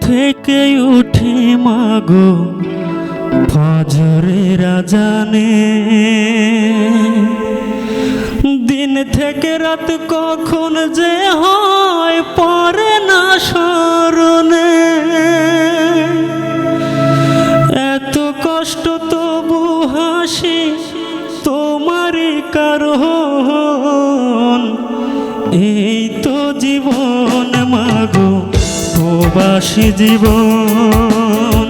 থেকে উঠি মাগো ফজরে রাজানে দিন থেকে রাত কখন যে হয় পরে না স্মরণে। এত কষ্ট তবু হাসি তোমারই কারণ। এই প্রবাসী জীবন,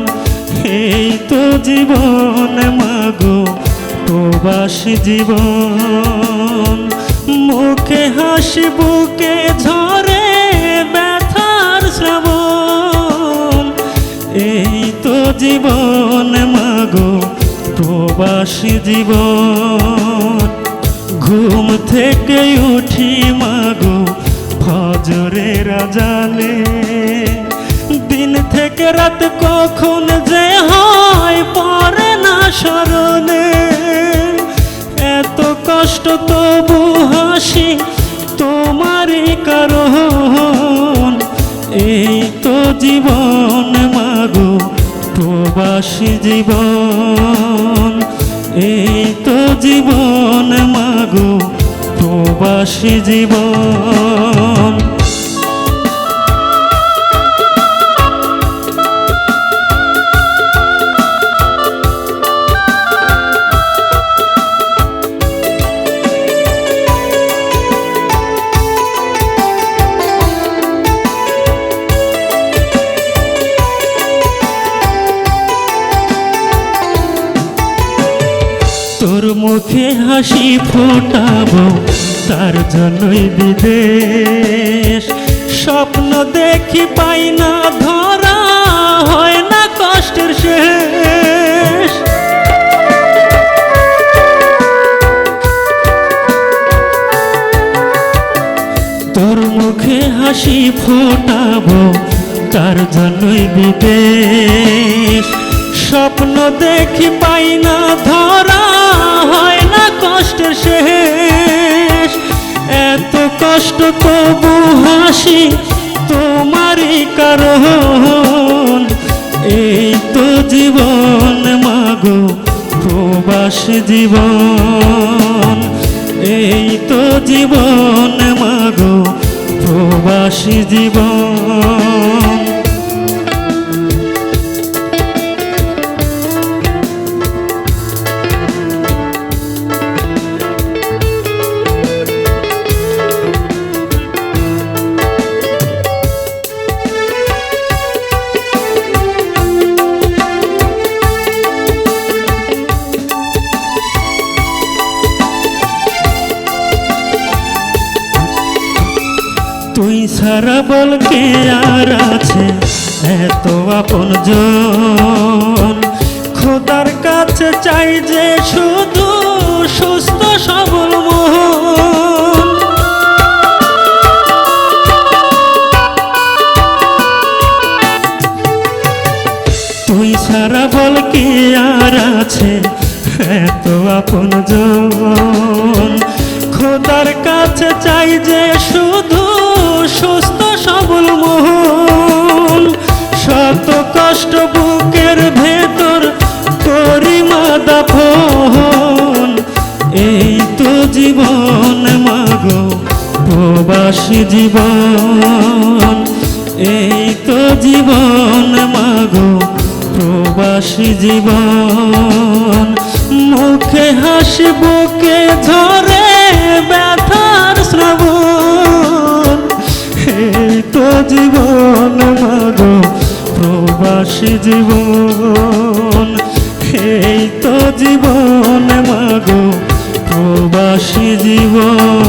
এই তো জীবন মাগো, প্রবাসী জীবন। মুখে হাসি, বুকে ঝরে ব্যথার শ্রাবণ, এই তো জীবন মাগো, প্রবাসী জীবন। ঘুম থেকে উঠি মাগো ফজরে রাজানে রাত কখন যে হয় পরে না স্মরণে। এত কষ্ট তবু হাসি তোমারই কারণ। এই তো জীবন মাগো প্রবাসী জীবন। এই তো জীবন মাগো প্রবাসী জীবন। তোর মুখে হাসি ফোটাবো, তার জন্যই বিদেশ। স্বপ্ন দেখি পাই না, ধরা হয় না কষ্টের শেষ। তোর মুখে হাসি ফোটাবো, তার জন্যই বিদেশ। স্বপ্ন দেখি পাই না ধরা কষ্ট, তবু হাসি তোমারই কারণ। এই তো জীবন মাগো প্রবাস জীবন। এই তো জীবন মাগো প্রবাসী জীবন। তুই সারা বল কে আর আছে? এত আপন খোদার কাছে চাই যে শুধু সুস্থ সবল তুই সারা বল কে আর আছে? এত আপন খোদার কাছে চাই যে শুধু কষ্ট বুকের ভেতর করি মাদা ফোন। এই তো জীবন মাগো প্রবাসী জীবন। এই তো জীবন মাগো প্রবাসী জীবন। মুখে হাসি, বুকে ঝরে ব্যথার শ্রাবণ। এই তো জীবন মাগো প্রবাসী জীবন। এই তো জীবন মাগো প্রবাসী জীবন।